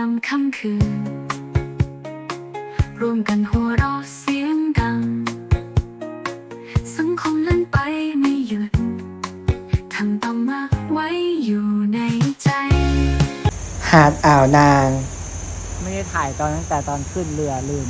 ามค่ำคืนรวมกันหัวเราะเสียงดัง สังคมเล่นไปไม่หยุดทำต้องมากไว้อยู่ในใจ หาดอ่าวนาง ไม่ได้ถ่ายตอนตั้งแต่ตอนขึ้นเรือลืม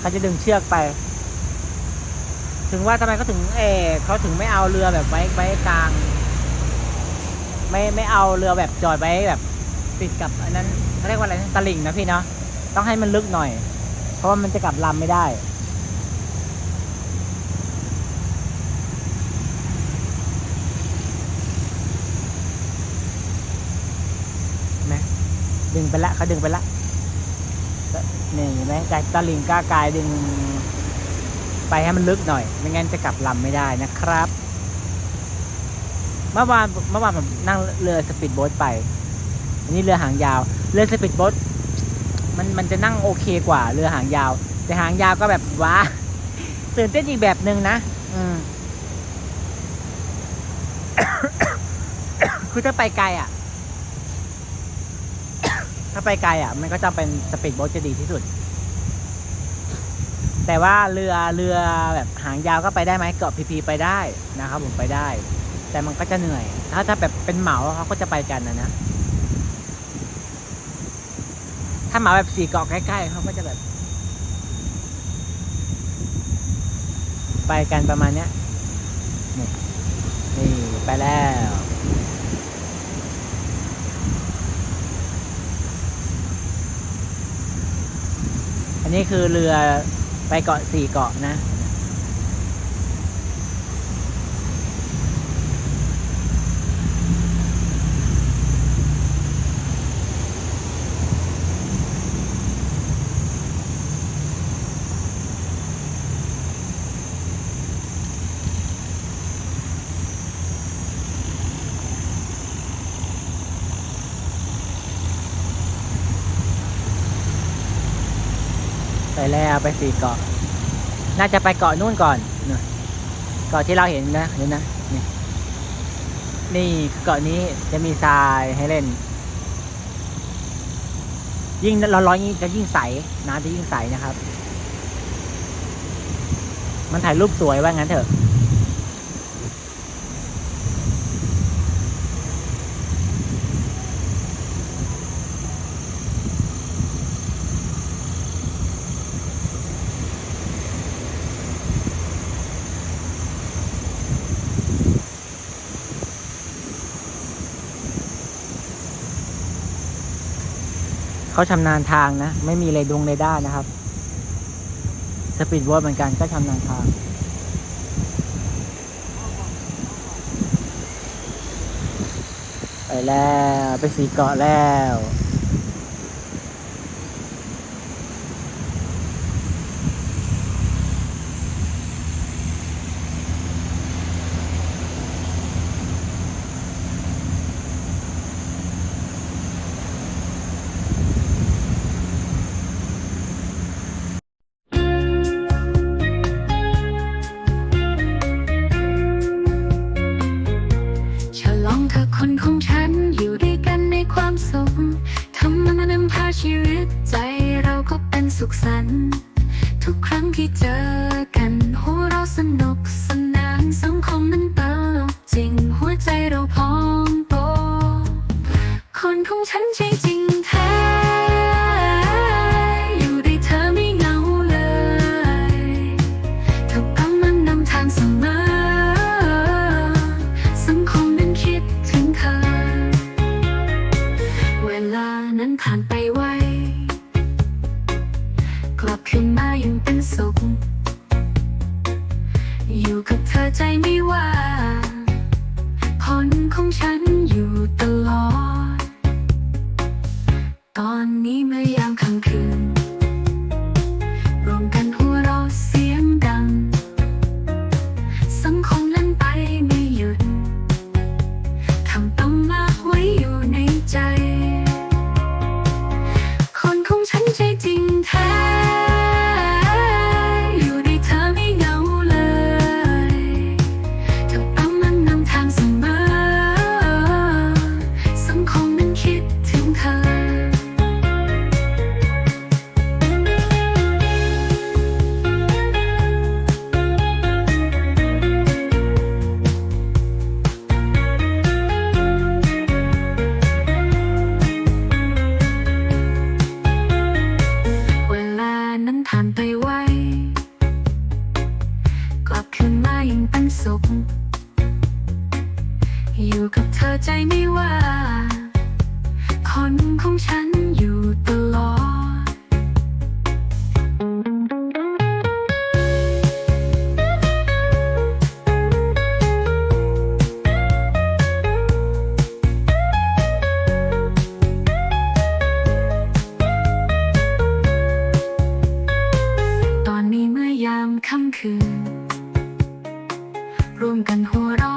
เขาจะดึงเชือกไป ถึงว่าทำไมเขาถึง เออเขาถึงไม่เอาเรือแบบไว้ไว้กลาง ไม่ไม่เอาเรือแบบจอดไว้แบบ ติดกับอันนั้นเขาเรียกว่าอะไรนะตลิ่งนะพี่เนาะต้องให้มันลึกหน่อย เพราะว่ามันจะกลับลำไม่ได้เห็นไหมดึงไปละเขาดึงไปละ นี่เห็นไหมจากตลิ่งกล้ากายดึง ไปให้มันลึกหน่อย ไม่งั้นจะกลับลำไม่ได้นะครับ เมื่อวานเมื่อวานผมนั่งเรือสปีดโบ๊ทไป อันนี้เรือหางยาว เรือสปีดโบ๊ทมันมันจะนั่งโอเคกว่าเรือหางยาว แต่หางยาวก็แบบว้าตื่นเต้นอีกแบบหนึ่งนะ อืมคือถ้าไปไกลอะ ถ้าไปไกลอะ มันก็จะเป็นสปีดโบ๊ทจะดีที่สุด แต่ว่าเรือเรือแบบหางยาวก็ไปได้ไหมเกาะพีพีไปได้นะครับผมไปได้ แต่มันก็จะเหนื่อย ถ้าถ้าแบบเป็นเหมาเขาก็จะไปกันนะนะถ้าเหมาแบบสี่เกาะใกล้ๆเขาก็จะแบบ ไปกันประมาณเนี้ยนี่นี่ไปแล้ว อันนี้คือเรือไปเกาะสี่เกาะนะ ไปแล้วไปสี่เกาะ น่าจะไปเกาะนู่นก่อนเนอะเกาะที่เราเห็นนะเห็นนะนี่นี่เกาะนี้จะมีทรายให้เล่น ยิ่งร้อนๆยิ่งจะยิ่งใสน้ำจะยิ่งใสนะครับ มันถ่ายรูปสวยว่างั้นเถอะ เขาชำนาญทางนะ ไม่มีเลยดวงเรด้านะครับ สปีดโบ๊ทเหมือนกันก็ชำนาญทางไปแล้ว ไปสีเกาะแล้ว ชีวิตใจเราก็เป็นสุขสันต์ทุกครั้งที่เจอกันหัวเราสนุกสนานสังคมมันตลกจริง หัวใจเราพองโต คนของฉันใจจริงแท้ อยู่ได้เธอไม่เหงาเลยเธอกำลังนำทางเสมอ สังคมนั้นคิดถึงเธอ เวลานั้นผ่านไป ว่า คนของฉันอยู่ตลอด ตอนนี้เมื่อยามค่ำคืน ร่วมกันหัวเรา